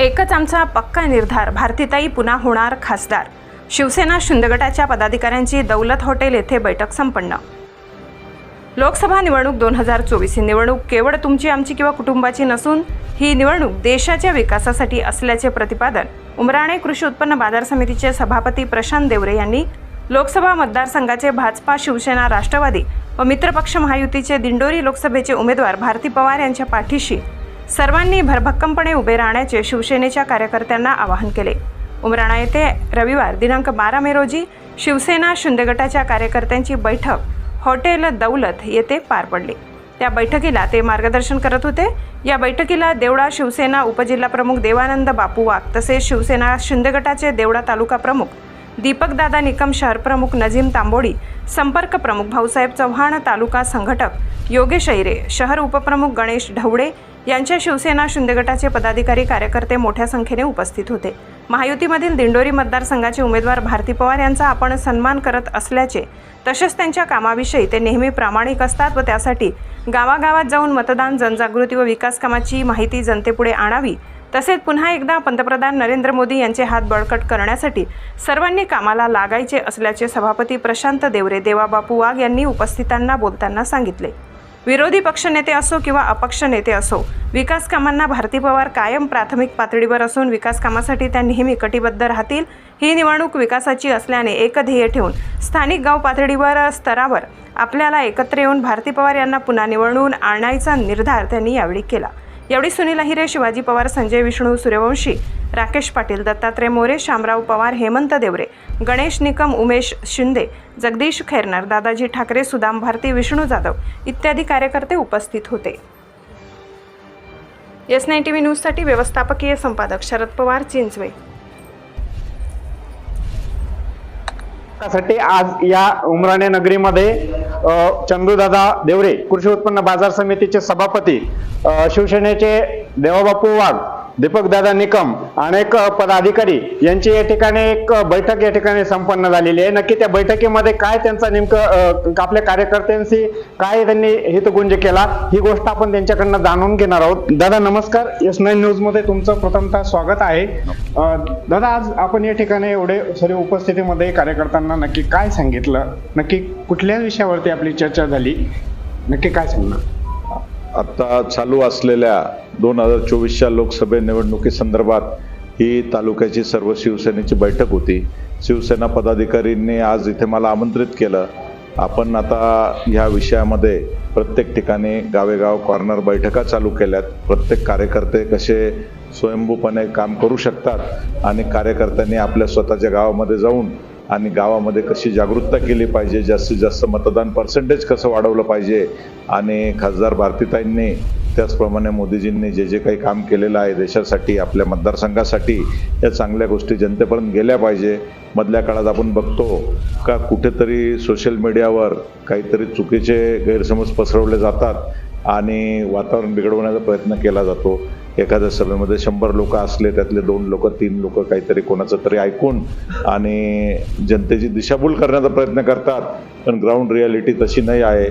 एकच आमचा पक्का निर्धार. भारतीताई पुन्हा होणार खासदार. शिवसेना शिंदगटाच्या पदाधिकाऱ्यांची दौलत हॉटेल येथे बैठक संपन्न. लोकसभा निवडणूक दोन हजार चोवीस. ही निवडणूक केवळ तुमची आमची किंवा कुटुंबाची नसून ही निवडणूक देशाच्या विकासासाठी असल्याचे प्रतिपादन उमराणे कृषी उत्पन्न बाजार समितीचे सभापती प्रशांत देवरे यांनी लोकसभा मतदारसंघाचे भाजपा शिवसेना राष्ट्रवादी व मित्रपक्ष महायुतीचे दिंडोरी लोकसभेचे उमेदवार भारती पवार यांच्या पाठीशी सर्वांनी भरभक्कमपणे उभे राहण्याचे शिवसेनेच्या कार्यकर्त्यांना आवाहन केले. उमराणा येथे रविवार दिनांक बारा मे रोजी शिवसेना शिंदे गटाच्या कार्यकर्त्यांची बैठक हॉटेल दौलत येथे पार पडली. त्या बैठकीला ते मार्गदर्शन करत होते. या बैठकीला देवळा शिवसेना उपजिल्हाप्रमुख देवानंद बापू वाघ तसेच शिवसेना शिंदे गटाचे देवळा तालुका प्रमुख दीपकदादा निकम शहर प्रमुख नजीम तांबोडी संपर्क प्रमुख भाऊसाहेब चव्हाण तालुका संघटक योगेश ऐरे शहर उपप्रमुख गणेश ढवळे यांच्या शिवसेना शिंदे गटाचे पदाधिकारी कार्यकर्ते मोठ्या संख्येने उपस्थित होते. महायुतीमधील दिंडोरी मतदारसंघाचे उमेदवार भारती पवार यांचा आपण सन्मान करत असल्याचे तसेच त्यांच्या कामाविषयी ते नेहमी प्रामाणिक असतात व त्यासाठी गावागावात जाऊन मतदान जनजागृती व विकास कामाची माहिती जनतेपुढे आणावी तसेच पुन्हा एकदा पंतप्रधान नरेंद्र मोदी यांचे हात बळकट करण्यासाठी सर्वांनी कामाला लागायचे असल्याचे सभापती प्रशांत देवरे देवाबापू वाघ यांनी उपस्थितांना बोलताना सांगितले. विरोधी पक्षनेते असो किंवा अपक्ष नेते असो विकास कामांना भारती पवार कायम प्राथमिक पातळीवर असून विकास कामासाठी त्या नेहमी कटिबद्ध राहतील. ही निवडणूक विकासाची असल्याने एक ध्येय ठेवून स्थानिक गाव पातळीवर स्तरावर आपल्याला एकत्र येऊन भारती पवार यांना पुन्हा निवडून आणायचा निर्धार त्यांनी यावेळी केला. यावेळी सुनील अहिरे शिवाजी पवार संजय विष्णू सूर्यवंशी राकेश पाटील दत्तात्रय मोरे शामराव पवार हेमंत देवरे गणेश निकम उमेश शिंदे जगदीश खैरनार दादाजी ठाकरे सुदाम भारती विष्णू जाधव इत्यादी कार्यकर्ते उपस्थित होते. एस नाईन टी व्ही न्यूजसाठी व्यवस्थापकीय संपादक शरद पवार चिंचवे. साठी आज या उमराणे नगरीमध्ये चंदूदादा देवरे कृषी उत्पन्न बाजार समितीचे सभापती शिवसेनेचे देवाबापू वाघ दीपकदादा निकम अनेक पदाधिकारी यांची या ठिकाणी एक बैठक या ठिकाणी संपन्न झालेली आहे. नक्की त्या बैठकीमध्ये काय त्यांचा नेमकं आपल्या कार्यकर्त्यांशी काय त्यांनी हितगुंज केला ही गोष्ट आपण त्यांच्याकडनं जाणून घेणार आहोत. दादा नमस्कार. एस नाईन न्यूजमध्ये तुमचं प्रथमतः स्वागत आहे. दादा आज आपण या ठिकाणी एवढे सर्व उपस्थितीमध्ये कार्यकर्त्यांना नक्की काय सांगितलं? नक्की कुठल्या विषयावरती आपली चर्चा झाली? नक्की काय सांगणार? आत्ता चालू असलेल्या दोन हजार चोवीसच्या लोकसभा निवडणुकीसंदर्भात ही तालुक्याची सर्व शिवसेनेची बैठक होती. शिवसेना पदाधिकारींनी आज इथे मला आमंत्रित केलं. आपण आता ह्या विषयामध्ये प्रत्येक ठिकाणी गावेगाव कॉर्नर बैठका चालू केल्यात. प्रत्येक कार्यकर्ते कसे स्वयंभूपणे काम करू शकतात आणि कार्यकर्त्यांनी आपल्या स्वतःच्या गावामध्ये जाऊन आणि गावामध्ये कशी जागरूकता केली पाहिजे जास्तीत जास्त मतदान पर्सेंटेज कसं वाढवलं पाहिजे आणि खासदार भारतीताईंनी त्याचप्रमाणे मोदीजींनी जे जे काही काम केलेलं आहे देशासाठी आपल्या मतदारसंघासाठी या चांगल्या गोष्टी जनतेपर्यंत गेल्या पाहिजे. मधल्या काळात आपण बघतो का कुठेतरी सोशल मीडियावर काहीतरी चुकीचे गैरसमज पसरवले जातात आणि वातावरण बिघडवण्याचा प्रयत्न केला जातो. एखाद्या सभेमध्ये शंभर लोक असले त्यातले दोन लोक तीन लोक काहीतरी कोणाचं तरी ऐकून आणि जनतेची दिशाभूल करण्याचा प्रयत्न करतात. पण ग्राउंड रियालिटी तशी नाही आहे.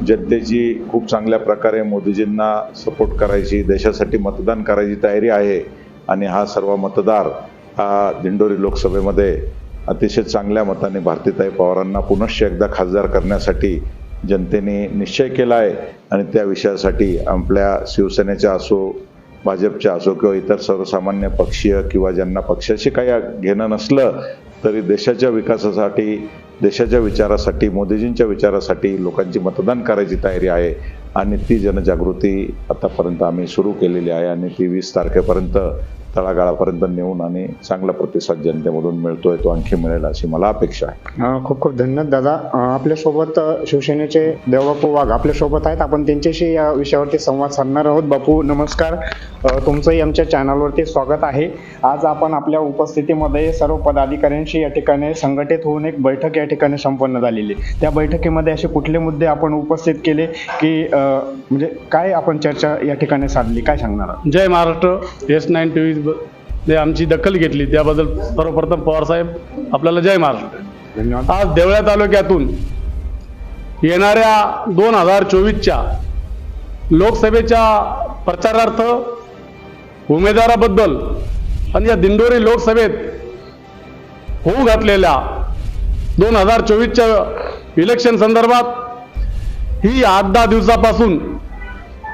जनतेची खूप चांगल्या प्रकारे मोदीजींना सपोर्ट करायची देशासाठी मतदान करायची तयारी आहे. आणि हा सर्व मतदार हा दिंडोरी लोकसभेमध्ये अतिशय चांगल्या मताने भारतीताई पवारांना पुनश्च एकदा खासदार करण्यासाठी जनतेने निश्चय केला आहे आणि त्या विषयासाठी आपल्या शिवसेनेच्या असो भाजपच्या असो किंवा इतर सर्वसामान्य पक्षीय किंवा ज्यांना पक्षाशी काही घेणं नसलं तरी देशाच्या विकासासाठी देशाच्या विचारासाठी मोदीजींच्या विचारासाठी लोकांची मतदान करायची तयारी आहे आणि ती जनजागृती आतापर्यंत आम्ही सुरू केलेली आहे आणि ती वीस तारखेपर्यंत तळागाळापर्यंत नेऊन आणि चांगला प्रतिसाद जनतेमधून मिळतोय तो आणखी मिळेल अशी मला अपेक्षा आहे. खूप खूप धन्यवाद दादा. आपल्यासोबत शिवसेनेचे देवबापू वाघ आपल्यासोबत आहेत. आपण त्यांच्याशी या विषयावरती संवाद साधणार आहोत. बापू नमस्कार. तुमचंही आमच्या चॅनलवरती स्वागत आहे. आज आपण आपल्या उपस्थितीमध्ये सर्व पदाधिकाऱ्यांशी या ठिकाणी संघटित होऊन एक बैठक या ठिकाणी संपन्न झालेली आहे. त्या बैठकीमध्ये असे कुठले मुद्दे आपण उपस्थित केले की म्हणजे काय आपण चर्चा या ठिकाणी साधली? काय सांगणार आहात? जय Maharashtra. S nine T V ने आमची दखल घेतली त्याबद्दल सर्वप्रथम पवारसाहेब आपल्याला जय महाराष्ट्र. धन्यवाद. आज देवळ्या तालुक्यातून येणाऱ्या दोन हजार चोवीसच्या लोकसभेच्या प्रचारार्थ उमेदवाराबद्दल आणि या दिंडोरी लोकसभेत होऊ घातलेल्या दोन हजार चोवीसच्या इलेक्शन संदर्भात ही आठ दहा दिवसापासून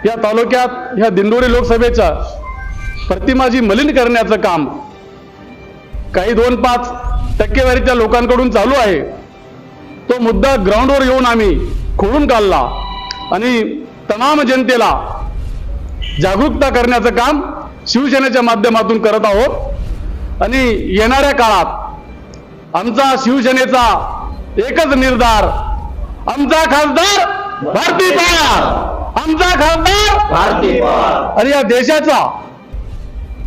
या तालुक्यात ह्या दिंडोरी लोकसभेच्या प्रतिमा जी मलिन करण्याचं काम. काही दोन पाच टक्केवारीच्या लोकांकडून चालू आहे. तो मुद्दा ग्राउंडवर येऊन आम्ही खोडून काढला आणि तमाम जनतेला जागरूकता करण्याचं काम शिवसेनेच्या माध्यमातून करत आहोत. आणि येणाऱ्या काळात आमचा शिवसेनेचा एकच निर्धार आमचा खासदार भारती पवार. आमचा खासदार भारती आणि या देशाचा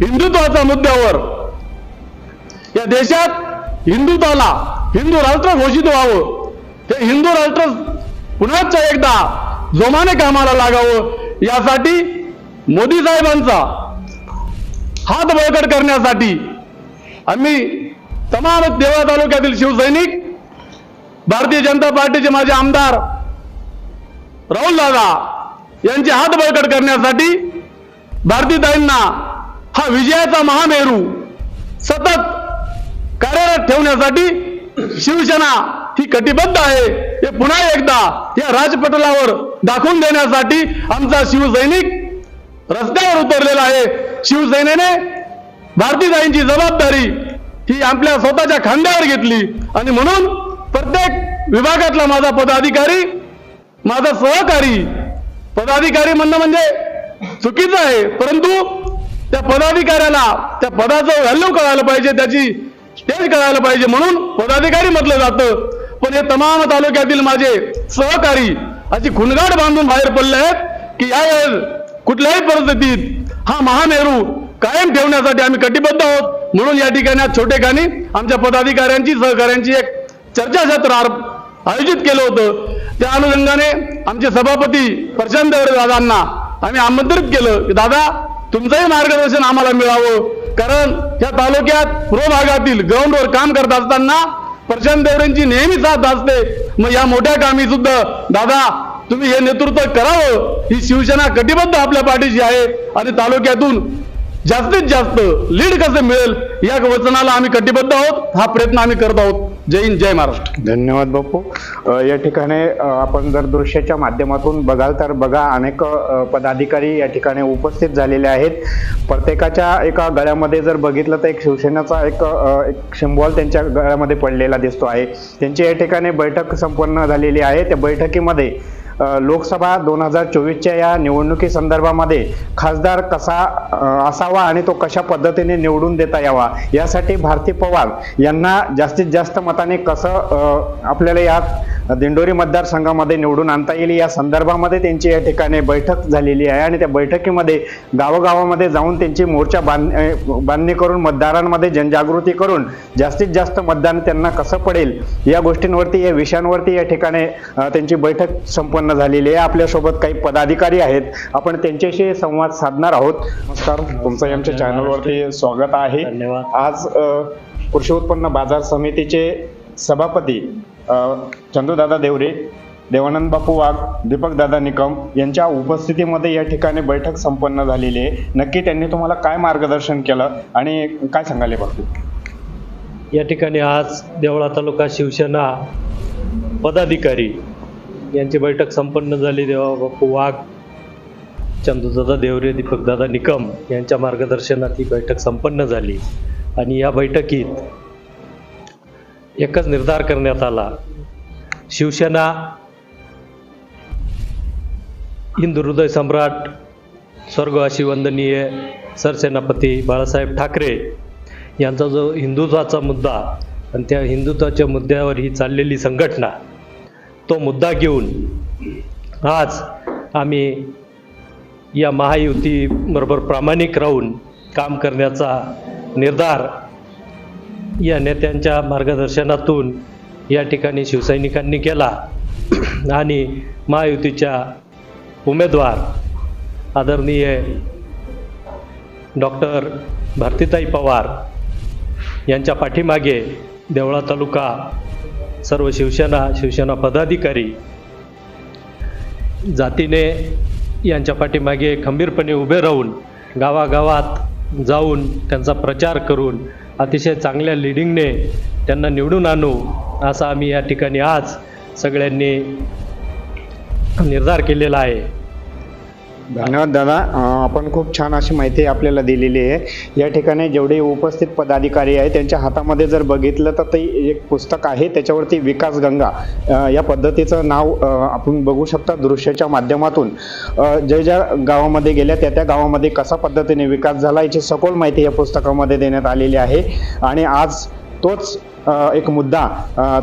हिंदुत्वाच्या मुद्द्यावर. या देशात हिंदुत्वाला हिंदू राष्ट्र घोषित व्हावं. ते हिंदू राष्ट्र पुन्हा एकदा जोमाने कामाला लागावं. यासाठी मोदी साहेबांचा हात बळकट करण्यासाठी आम्ही तमाम देवळा तालुक्यातील शिवसैनिक भारतीय जनता पार्टीचे माझे आमदार राहुल दादा यांचे हात बळकट करण्यासाठी भारतीताईंना हा विजयाचा महामेरू सतत कार्यरत ठेवण्यासाठी शिवसेना ही कटिबद्ध आहे. हे पुन्हा एकदा या राजपटलावर दाखवून देण्यासाठी आमचा शिवसैनिक रस्त्यावर उतरलेला आहे. शिवसेनेने भारतीयांची जबाबदारी ही आपल्या स्वतःच्या खांद्यावर घेतली आणि म्हणून प्रत्येक विभागातला माझा पदाधिकारी माझा सहकारी पदाधिकारी म्हणणं म्हणजे चुकीचं आहे. परंतु त्या पदाधिकाऱ्याला त्या पदाचं व्हॅल्यू कळायला पाहिजे त्याची स्टेज कळायला पाहिजे म्हणून पदाधिकारी म्हटलं जातं. पण हे तमाम तालुक्यातील माझे सहकारी अशी खुणगाड बांधून बाहेर पडले आहेत की या कुठल्याही परिस्थितीत हा महामेरू कायम ठेवण्यासाठी आम्ही कटिबद्ध आहोत. म्हणून या ठिकाणी छोटे खाणी आमच्या पदाधिकाऱ्यांची सहकाऱ्यांची एक चर्चासत्र आर- आयोजित केलं होतं. त्या अनुषंगाने आमचे सभापती प्रशांत दादांना आम्ही आमंत्रित केलं की दादा तुमचंही मार्गदर्शन आम्हाला मिळावं. कारण या तालुक्यात रो भागातील ग्राउंडवर काम करत असताना प्रशांत देवरेंची नेहमी साथ असते. मग या मोठ्या कामी सुद्धा दादा तुम्ही हे नेतृत्व करावं. ही शिवसेना कटिबद्ध आपल्या पाठीशी आहे आणि तालुक्यातून जास्तीत जास्त लीड कसं मिळेल या वचनाला आम्ही कटिबद्ध आहोत. हा प्रयत्न आम्ही करत आहोत. जय हिंद जय महाराष्ट्र. धन्यवाद बापू. या ठिकाणी आपण जर दृश्याच्या माध्यमातून बघाल तर बघा अनेक पदाधिकारी या ठिकाणी उपस्थित झालेले आहेत. प्रत्येकाच्या एका गळ्यामध्ये जर बघितलं तर एक शिवसेनेचा एक एक सिम्बॉल त्यांच्या गळ्यामध्ये पडलेला दिसतो आहे. त्यांची या ठिकाणी बैठक संपन्न झालेली आहे. त्या बैठकीमध्ये लोकसभा दोन हजार चोवीसच्या या निवडणुकी संदर्भामध्ये खासदार कसा असावा आणि तो कशा पद्धतीने निवडून देता यावा यासाठी भारती पवार यांना जास्तीत जास्त मताने कसं आपल्याला या दिंडोरी मतदारसंघामध्ये निवडून आणता येईल. या संदर्भामध्ये त्यांची या ठिकाणी बैठक झालेली आहे आणि त्या बैठकीमध्ये गावोगावामध्ये जाऊन त्यांची मोर्चा बांध बांधणी करून मतदारांमध्ये जनजागृती करून जास्तीत जास्त मतदान त्यांना कसं पडेल या गोष्टींवरती या विषयांवरती या ठिकाणी त्यांची बैठक संपन्न झालेली आहे. आपल्यासोबत काही पदाधिकारी आहेत. आपण त्यांच्याशी संवाद साधणार आहोत. नमस्कार. तुमचं आमच्या चॅनलवरती स्वागत आहे. धन्यवाद. आज कृषी उत्पन्न बाजार समितीचे सभापती चंदूदादा देवरे देवानंद बापू वाघ दीपकदादा निकम यांच्या उपस्थितीमध्ये या ठिकाणी बैठक संपन्न झालेली आहे. नक्की त्यांनी तुम्हाला काय मार्गदर्शन केलं आणि काय सांगाले बाबतीत या ठिकाणी आज देवळा तालुका शिवसेना पदाधिकारी यांची बैठक संपन्न झाली. देवा बापू वाघ चंदूदादा देवरे दीपकदादा निकम यांच्या मार्गदर्शनात ही बैठक संपन्न झाली. आणि या बैठकीत एकच निर्धार करण्यात आला. शिवसेना हिंदू हृदय सम्राट स्वर्गवासी वंदनीय सरसेनापती बाळासाहेब ठाकरे यांचा जो हिंदुत्वाचा मुद्दा आणि त्या हिंदुत्वाच्या मुद्द्यावर ही चाललेली संघटना तो मुद्दा घेऊन आज आम्ही या महायुतीबरोबर प्रामाणिक राहून काम करण्याचा निर्धार या नेत्यांच्या मार्गदर्शनातून या ठिकाणी शिवसैनिकांनी केला. आणि महायुतीच्या उमेदवार आदरणीय डॉक्टर भारतीताई पवार यांच्या पाठीमागे देवळा तालुका सर्व शिवसेना शिवसेना पदाधिकारी जातीने यांच्या पाठीमागे खंबीरपणे उभे राहून गावागावात जाऊन त्यांचा प्रचार करून अतिशय चांगल्या लिडिंगने त्यांना निवडून आणू असा आम्ही या ठिकाणी आज सगळ्यांनी निर्धार केलेला आहे. धन्यवाद दादा. आपण खूप छान अशी माहिती आपल्याला दिलेली आहे. या ठिकाणी जेवढे उपस्थित पदाधिकारी आहे त्यांच्या हातामध्ये जर बघितलं तर ते एक पुस्तक आहे त्याच्यावरती विकास गंगा. या पद्धतीचं नाव आपण बघू शकता दृश्याच्या माध्यमातून. ज्या ज्या गावामध्ये गेल्या त्या त्या गावामध्ये कसा पद्धतीने विकास झाला याची सखोल माहिती या पुस्तकामध्ये देण्यात आलेली आहे. आणि आज तोच एक मुद्दा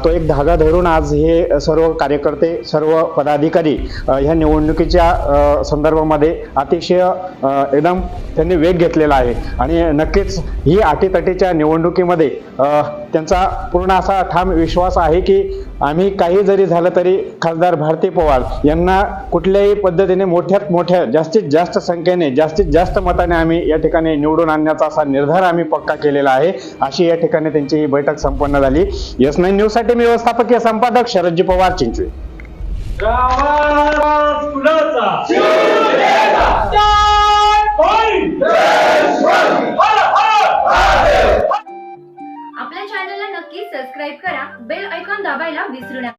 तो एक धागा धरून आज हे सर्व कार्यकर्ते सर्व पदाधिकारी ह्या निवडणुकीच्या संदर्भामध्ये अतिशय एकदम त्यांनी वेग घेतलेला आहे. आणि नक्कीच ही अटीतटीच्या निवडणुकीमध्ये त्यांचा पूर्ण असा ठाम विश्वास आहे की आम्ही काही जरी झालं तरी खासदार भारती पवार यांना कुठल्याही पद्धतीने मोठ्यात मोठ्या जास्तीत जास्त संख्येने जास्तीत जास्त मताने आम्ही या ठिकाणी निवडून आणण्याचा असा निर्धार आम्ही पक्का केलेला आहे. अशी या ठिकाणी त्यांची ही बैठक संपन्न झाली एस नाईन न्यूजसाठी मी व्यवस्थापकीय संपादक शरदजी पवार चिंचवे. आपल्या चॅनलला नक्की सबस्क्राईब करा. बेल ऐकॉन दाबायला विसरू नका.